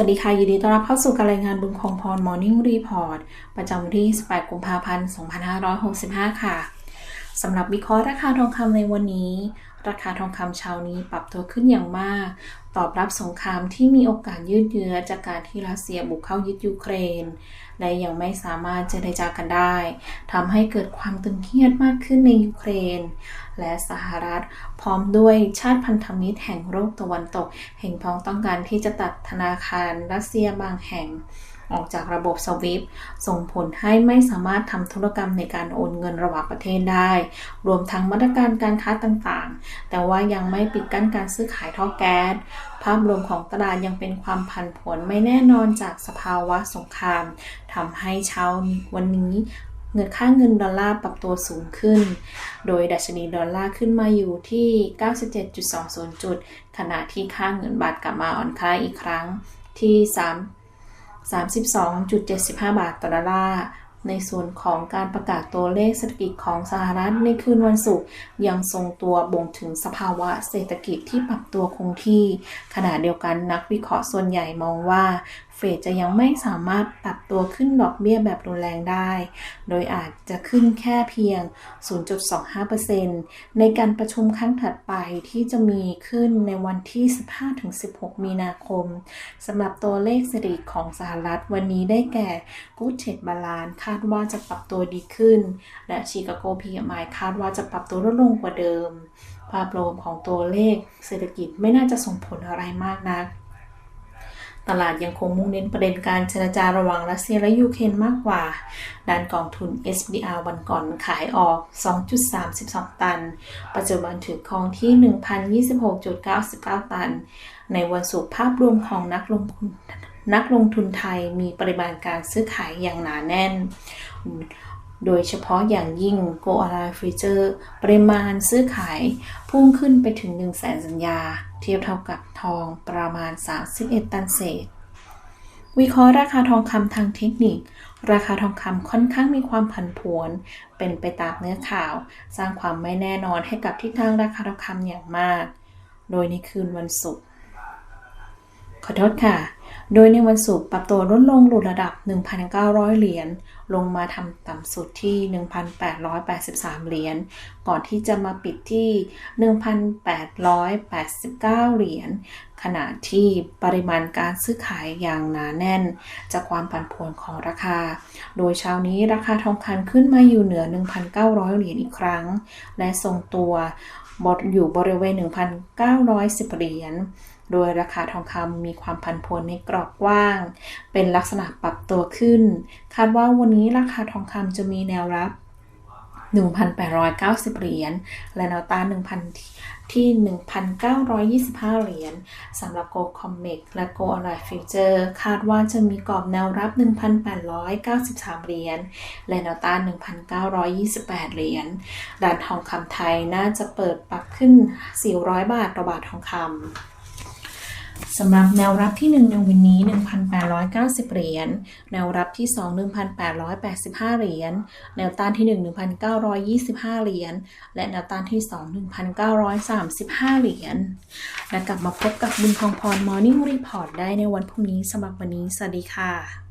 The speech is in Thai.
วัสดีค่ะ ยินดีต้อนรับเข้าสู่การรายงานบุญคงพร Morning Report ประจำวันที่ 18 กุมภาพันธ์ 2565 ค่ะ สำหรับวิเคราะห์ราคาทองคำในวันนี้ ราคาทองคำเช้านี้ปรับตัวขึ้นอย่างมาก ตอบรับสงครามที่มีโอกาสยืดเยื้อจากการที่รัสเซียบุกเข้ายึดยูเครน และยังไม่สามารถเจรจากันได้ทำให้เกิดความตึงเครียดมากขึ้นในยูเครน และสหรัฐพร้อมด้วยชาติพันธมิตรแห่งโลกตะวันตก แห่งพ้องต้องการที่จะตัดธนาคารรัสเซียบางแห่ง ออกจากระบบสวิฟส่งผลให้ไม่สามารถทำธุรกรรมในการโอนเงินระหว่างประเทศได้ รวมทั้งมาตรการการค้าต่างๆ แต่ว่ายังไม่ปิดกั้นการซื้อขายท่อแก๊ส ภาพรวมของตลาดยังเป็นความผันผวนไม่แน่นอนจากสภาวะสงครามทำให้เช้าวันนี้เงินค่าเงินดอลลาร์ปรับตัวสูงขึ้น โดยดัชนีดอลลาร์ขึ้นมาอยู่ที่ 97.20 จุด ขณะที่ค่าเงินบาทกลับมาอ่อนค่าอีกครั้งที่ 3 32.75 บาทต่อดอลลาร์ในส่วนของการประกาศตัวเลขเศรษฐกิจของสหรัฐในคืนวันศุกร์ยังทรงตัวบ่งถึงสภาวะเศรษฐกิจที่ปรับตัวคงที่ ขณะเดียวกันนักวิเคราะห์ส่วนใหญ่มองว่า เฟดจะยังไม่สามารถปรับตัวขึ้นดอกเบี้ยแบบรุนแรงได้ โดยอาจจะขึ้นแค่เพียง 0.25%ในการประชุมครั้งถัดไปที่จะมีขึ้นในวันที่ 15-16 มีนาคมสำหรับตัวเลขเศรษฐกิจของสหรัฐวันนี้ได้แก่กูเทดบาลานคาดว่าจะปรับตัวดีขึ้น และชิคาโกพีเอ็มคาดว่าจะปรับตัวลดลงกว่าเดิม ภาพรวมของตัวเลขเศรษฐกิจไม่น่าจะส่งผลอะไรมากนัก ตลาดยังคงมุ่งเน้นประเด็นการเจรจาระหว่างรัสเซียและยูเครนมากกว่า ด้านกองทุน SBR วันก่อนขายออก 2.32 ตัน ปัจจุบันถือครองที่ 1,026.99 ตัน ในวันศุกร์ภาพรวมของนักลงทุนนักลงทุนไทยมีปริมาณการซื้อขายอย่างหนาแน่น โดยเฉพาะอย่างยิ่ง Go Align Future ปริมาณซื้อขายพุ่งขึ้นไปถึง 1 0 0 0 0แสนสัญญา เทียบเท่ากับทองประมาณ 31 ตันเศษ วิเคราะห์ราคาทองคำทางเทคนิค ราคาทองคำค่อนข้างมีความผันผวน เป็นไปตามเนื้อข่าว สร้างความไม่แน่นอนให้กับทิศทางราคาทองคำอย่างมาก โดยในคืนวันศุกร์ขอโทษค่ะ โดยในวันศุกร์ปรับตัวลดลงหลุดระดับ 1,900 เหรียญ ลงมาทำต่ำสุดที่ 1,883 เหรียญ ก่อนที่จะมาปิดที่ 1,889 เหรียญ ขณะที่ปริมาณการซื้อขายอย่างหนาแน่น จากความผันผวนของราคา โดยเช้านี้ราคาทองคำขึ้นมาอยู่เหนือ 1,900 เหรียญอีกครั้ง และทรงตัว อยู่บริเวณ 1,910 เหรียญ โดยราคาทองคำมีความผันผวนในกรอบกว้าง เป็นลักษณะปรับตัวขึ้น คาดว่าวันนี้ราคาทองคำจะมีแนวรับ 1,890 เหรียญ และแนวต้าน1,000 ที่ 1,925 เหรียญสำหรับ Go Comex และ Go Align Future คาดว่าจะมีกรอบแนวรับ 1,893 เหรียญ และแนวต้าน 1,928 เหรียญด้านทองคำไทยน่าจะเปิดปรับขึ้น 400 บาทต่อบาททองคำ สำหรับแนวรับที่ 1 ในวันนี้ 1,890 เหรียญ แนวรับที่ 2 1,885 เหรียญ แนวต้านที่ 1 1,925 เหรียญ และแนวต้านที่ 2 1,935 เหรียญ และกลับมาพบกับบุญทองพรมอร์นิ่งรีพอร์ตได้ในวันพรุ่งนี้สำหรับวันนี้ สวัสดีค่ะ